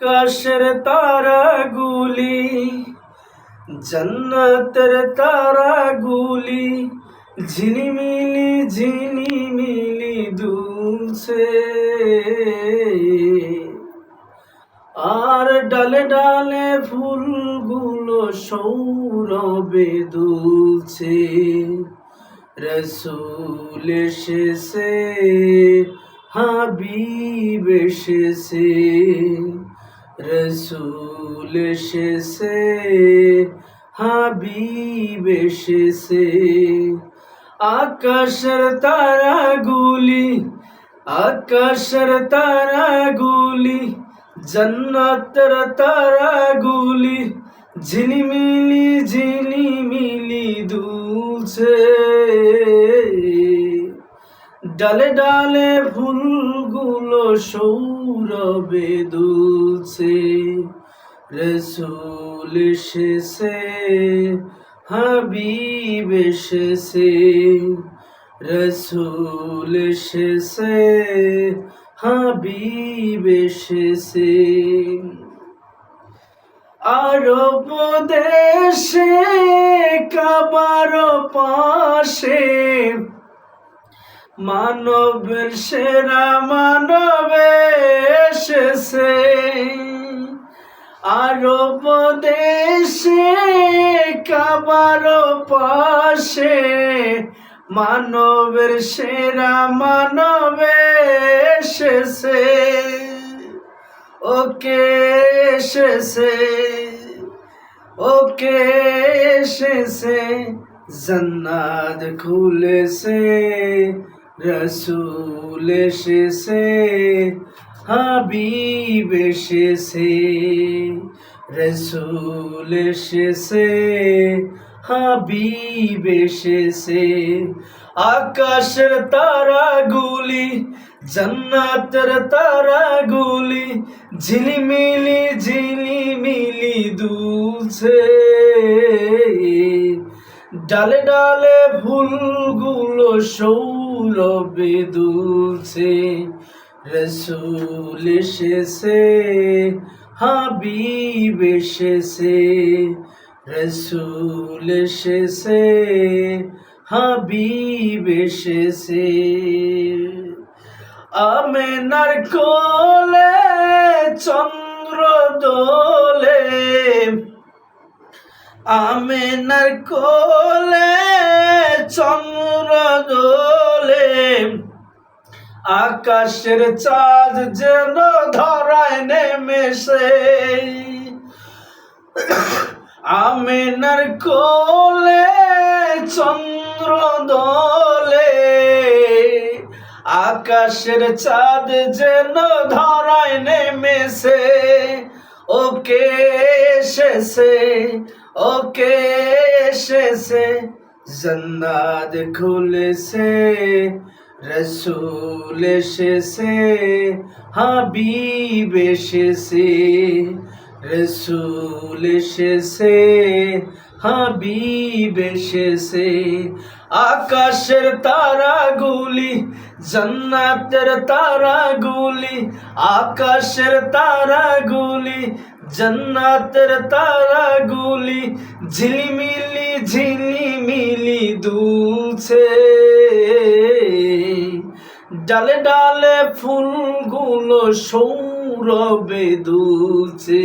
আকাশের তারাগুলি, জন্নতের তারাগুলি ঝিলিমিলি ঝিলিমিলি দুলছে। আর ডালে ডালে ফুলগুলো সৌরবে দুলছে। রসুল এসেছে, হাবিব এসেছে। রসুল এসেছে, হাবিব এসেছে। আকাশের তারাগুলি আকাশের তারাগুলি, জন্নতের তারাগুলি, ঝিলিমিলি ঝিলিমিলি দুলছে। ডালে ডালে ফুলগুলো সৌরবে দুলছে রসুল এসেছে হাবিব এসেছে রসুল এসেছে হাবিব এসেছে। আরব দেশে কাবার পাশে মানবের সেরা মানবে এসেছে। আরব দেশে কাবার পাশে, মানবের সেরা মানবে এসেছে। ওকে এসেছে ওকে এসেছে, জান্নাত খুলেছে। রসুল এসেছে, হাবিব এসেছে। রসুল এসেছে, হাবিব এসেছে। আকাশের তারাগুলি, জান্নাতের তারাগুলি, ঝিলিমিলি ঝিলিমিলি দুলছে। ডালে ডালে ফুলগুলো সৌরভে দুলছে রসুল এসেছে, হাবিব এসেছে, রসুল এসেছে, হাবিব এসেছে। আমেনার কোলে, চন্দ্র দোলে, আমেনার কোলে, চন্দ্র দোলে আকাশের চাঁদ যেন ধরায় নেমেছে। আমেনার কোলে, চন্দ্র দোলে, আকাশের চাঁদ যেন ধরায় নেমেছে। ওকে এসেছে ওকে এসেছে জন্নাত খুলেছে রসুল এসেছে হাবিব এসেছে রসুল এসেছে হাবিব এসেছে আকাশের তারাগুলি, জান্নাতের তারাগুলি, আকাশের তারাগুলি, জান্নাতের তারাগুলি, ঝিলিমিলি ঝিলিমিলি দুলছে। ডালে ডালে ফুলগুলো সৌরবে দুলছে।